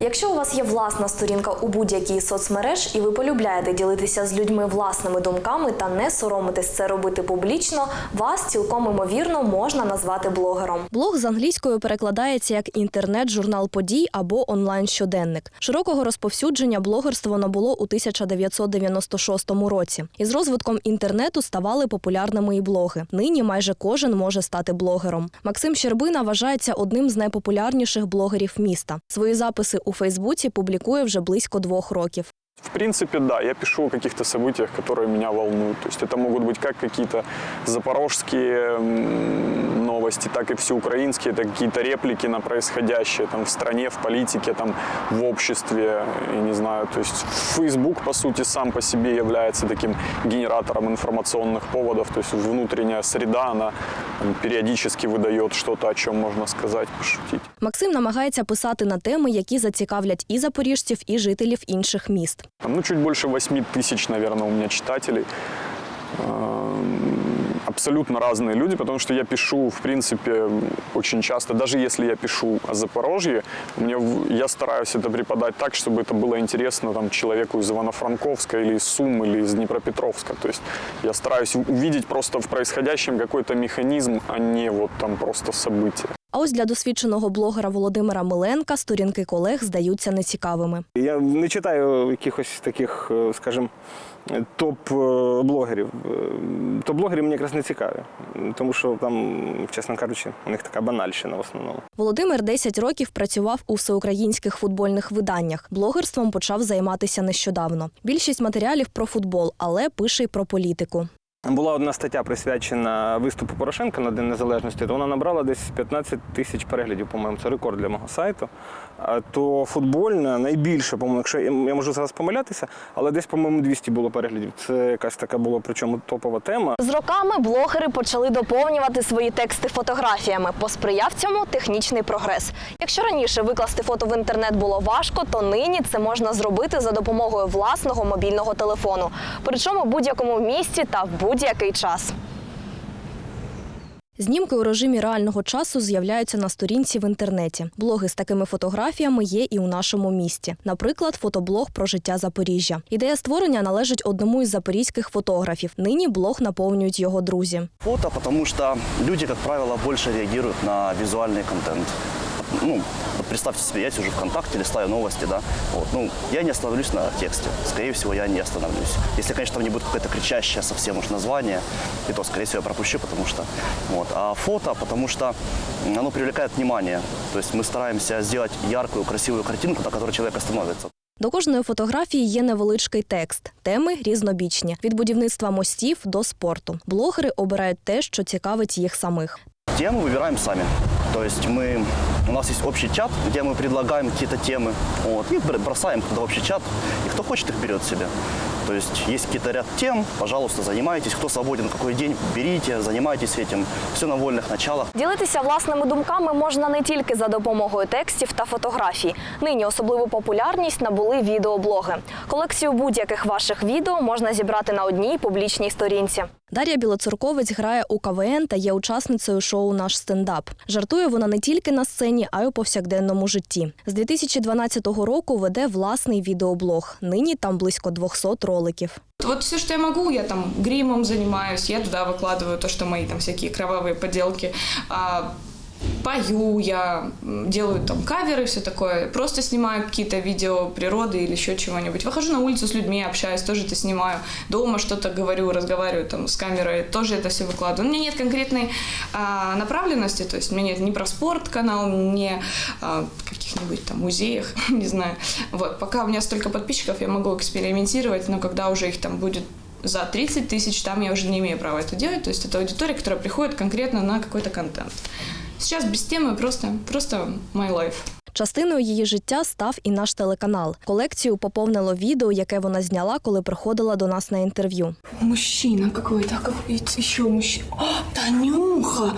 Якщо у вас є власна сторінка у будь-якій соцмереж і ви полюбляєте ділитися з людьми власними думками та не соромитесь це робити публічно, вас цілком імовірно можна назвати блогером. Блог з англійською перекладається як інтернет-журнал подій або онлайн-щоденник. Широкого розповсюдження блогерство набуло у 1996 році. Із розвитком інтернету ставали популярними і блоги. Нині майже кожен може стати блогером. Максим Щербина вважається одним з найпопулярніших блогерів міста. Свої записи у Фейсбуці публікує вже близько двох років. В принципе, да, я пишу о каких-то событиях, которые меня волнуют. То есть это могут быть как какие-то запорожские м, новости, так и всеукраинские, это какие-то реплики на происходящее там, в стране, в политике, там, в обществе, я не знаю. То есть Facebook, по сути, сам по себе является таким генератором информационных поводов. То есть внутренняя среда, она там, видає что-то, о чому можна сказати, пошутити. Максим намагається писати на теми, які зацікавлять і запоріжців, і жителів інших міст. Там, ну, чуть більше 8 тисяч, мабуть, у мене читателей. Абсолютно разные люди, потому что я пишу, в принципе, очень часто, даже если я пишу о Запорожье, мне, я стараюсь это преподать так, чтобы это было интересно там, человеку из Ивано-Франковска или из Сум, или из Днепропетровска. То есть я стараюсь увидеть просто в происходящем какой-то механизм, а не вот там просто событие. А ось для досвідченого блогера Володимира Миленка сторінки колег здаються нецікавими. Я не читаю якихось таких, е, скажімо, топ-блогерів. Топ-блогери мені якраз не цікаві, тому що там, чесно кажучи, у них така банальщина в основному. Володимир 10 років працював у всеукраїнських футбольних виданнях. Блогерством почав займатися нещодавно. Більшість матеріалів про футбол, але пише й про політику. Була одна стаття присвячена виступу Порошенка на День Незалежності, то вона набрала десь 15 тисяч переглядів, по-моєму, це рекорд для мого сайту. То футбольна найбільше, по-моєму, якщо я, можу зараз помилятися, але десь, по-моєму, 200 було переглядів. Це якась така була, причому топова тема. З роками блогери почали доповнювати свої тексти фотографіями. Посприяв цьому технічний прогрес. Якщо раніше викласти фото в інтернет було важко, то нині це можна зробити за допомогою власного мобільного телефону. Причому в будь-якому місці та в будь-який час. Знімки у режимі реального часу з'являються на сторінці в інтернеті. Блоги з такими фотографіями є і у нашому місті. Наприклад, фотоблог про життя Запоріжжя. Ідея створення належить одному із запорізьких фотографів. Нині блог наповнюють його друзі. Фото, потому что люди, как правило, больше реагируют на визуальный контент. Ну, представьте себе, я сижу ВКонтакте, листаю новости, да, вот, ну, я не остановлюсь на тексте, скорее всего, я не остановлюсь. Если, конечно, там не будет какое-то кричащее совсем уж название, и то, скорее всего, я пропущу, потому что, вот, а фото, потому что оно привлекает внимание, то есть мы стараемся сделать яркую, красивую картинку, на которой человек остановится. До кожної фотографії є невеличкий текст. Теми різнобічні від будівництва мостів до спорту. Блогери обирають те, що цікавить їх самих. Темы выбираем сами. То есть мы, у нас есть общий чат, где мы предлагаем какие-то темы. Вот, и бр- бросаем туда в общий чат, и кто хочет, их берет себе. То есть есть какие-то ряд тем, пожалуйста, занимайтесь. Кто свободен какой день, берите, занимайтесь этим. Все на вольных началах. Ділитися власними думками можна не тільки за допомогою текстів та фотографій. Нині особливу популярність набули відеоблоги. Колекцію будь-яких ваших відео можна зібрати на одній публічній сторінці. Дар'я Білоцерковець грає у КВН та є учасницею шоу Наш стендап. Жартує вона не тільки на сцені, а й у повсякденному житті. З 2012 року веде власний відеоблог. Нині там близько 200 роликів. Вот все, что я могу, я там гримом занимаюсь, я туда выкладываю то, что мои там всякие кровавые поделки. А, пою я, делаю там каверы, все такое. Просто снимаю какие-то видео природы или еще чего-нибудь. Выхожу на улицу с людьми, общаюсь, тоже это снимаю. Дома что-то говорю, разговариваю там с камерой, тоже это все выкладываю. У меня нет конкретной а, направленности, то есть у меня нет ни про спорт канал, ни а, каких-нибудь там музеях, не знаю. Вот, пока у меня столько подписчиков, я могу экспериментировать, но когда уже их там будет за 30 тысяч, там я уже не имею права это делать. То есть это аудитория, которая приходит конкретно на какой-то контент. Сейчас без темы просто, просто my life. Частиною її життя став і наш телеканал. Колекцію поповнило відео, яке вона зняла, коли приходила до нас на інтерв'ю. Мужчина какой-то, какой еще мужчина. О, Танюха!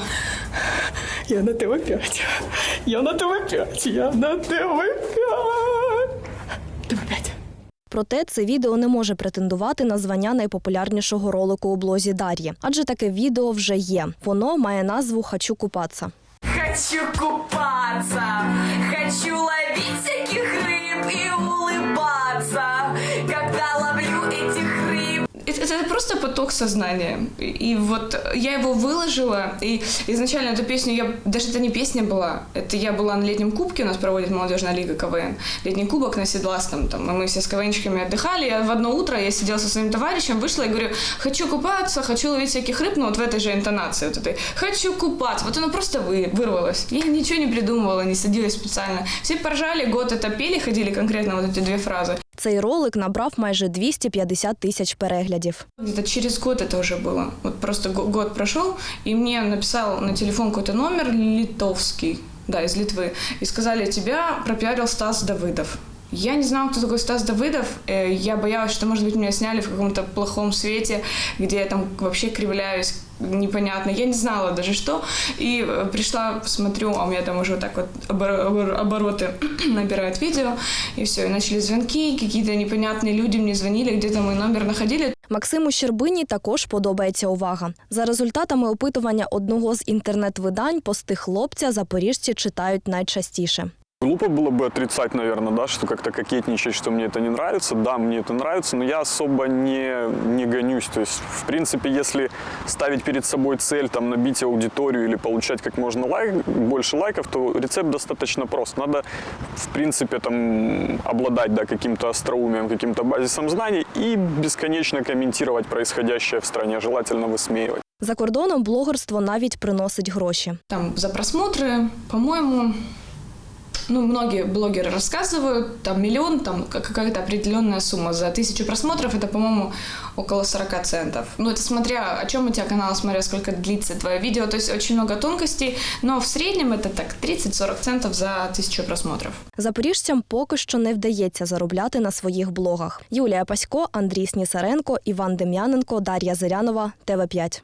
Я на ТВ5. Я на ТВ5. Я на ТВ5. ТВ5. Проте це відео не може претендувати на звання найпопулярнішого ролику у блозі Дар'ї, адже таке відео вже є. Воно має назву Хочу купатися хочу купаться, хочу ловить всяких рыб и улыбаться, когда ловлю этих рыб. Это, просто поток сознания. И, вот я его выложила, и изначально эту песню, я, даже это не песня была, это я была на летнем кубке, у нас проводит молодежная лига КВН, летний кубок на Седластом, там, и мы все с КВНчиками отдыхали, я в одно утро я сидела со своим товарищем, вышла и говорю, хочу купаться, хочу ловить всяких рыб, ну вот в этой же интонации вот этой, хочу купаться, вот оно просто вы, вырвалось. Я ничего не придумывала, не садилась специально. Все поржали, год это пели, ходили конкретно вот эти две фразы. Цей ролик набрав майже 250 тисяч переглядів. Где-то через год это уже было. Вот просто го- год прошел, и мне написал на телефон какой-то номер литовский, да, из Литвы, и сказали, тебя пропиарил Стас Давыдов. Я не знала, кто такой Стас Давыдов. Э, Я боялась, что, может быть, меня сняли в каком-то плохом свете, где я там вообще кривляюсь непонятно. Я не знала даже что. И э, пришла, смотрю, а у меня там уже вот так вот обор- обор- обороты набирает видео. И все, и начали звонки, какие-то непонятные люди мне звонили, где-то мой номер находили. Максиму Щербині також подобається увага. За результатами опитування одного з інтернет-видань пости хлопця запоріжці читають найчастіше. Глупо было бы отрицать, наверное, да, что как-то кокетничать, что мне это не нравится. Да, мне это нравится, но я особо не, не гонюсь. То есть, в принципе, если ставить перед собой цель там, набить аудиторию или получать как можно лайк, больше лайков, то рецепт достаточно прост. Надо, в принципе, там, обладать да, каким-то остроумием, каким-то базисом знаний и бесконечно комментировать происходящее в стране, желательно высмеивать. За кордоном блогерство навіть приносить гроші. Там за просмотры, по-моему, ну, многие блогеры рассказывают, там миллион, там ка- какая-то определенная сумма. За тысячу просмотров это, по-моему, около 40 центов. Ну, это смотря, о чем у тебя канал, смотря сколько длится твое видео. То есть очень много тонкостей, но в среднем это так 30-40 центов за тысячу просмотров. Запоріжцям поки що не вдається заробляти на своїх блогах. Юлія Пасько, Андрій Снісаренко, Іван Дем'яненко, Дар'я Зирянова, ТВ 5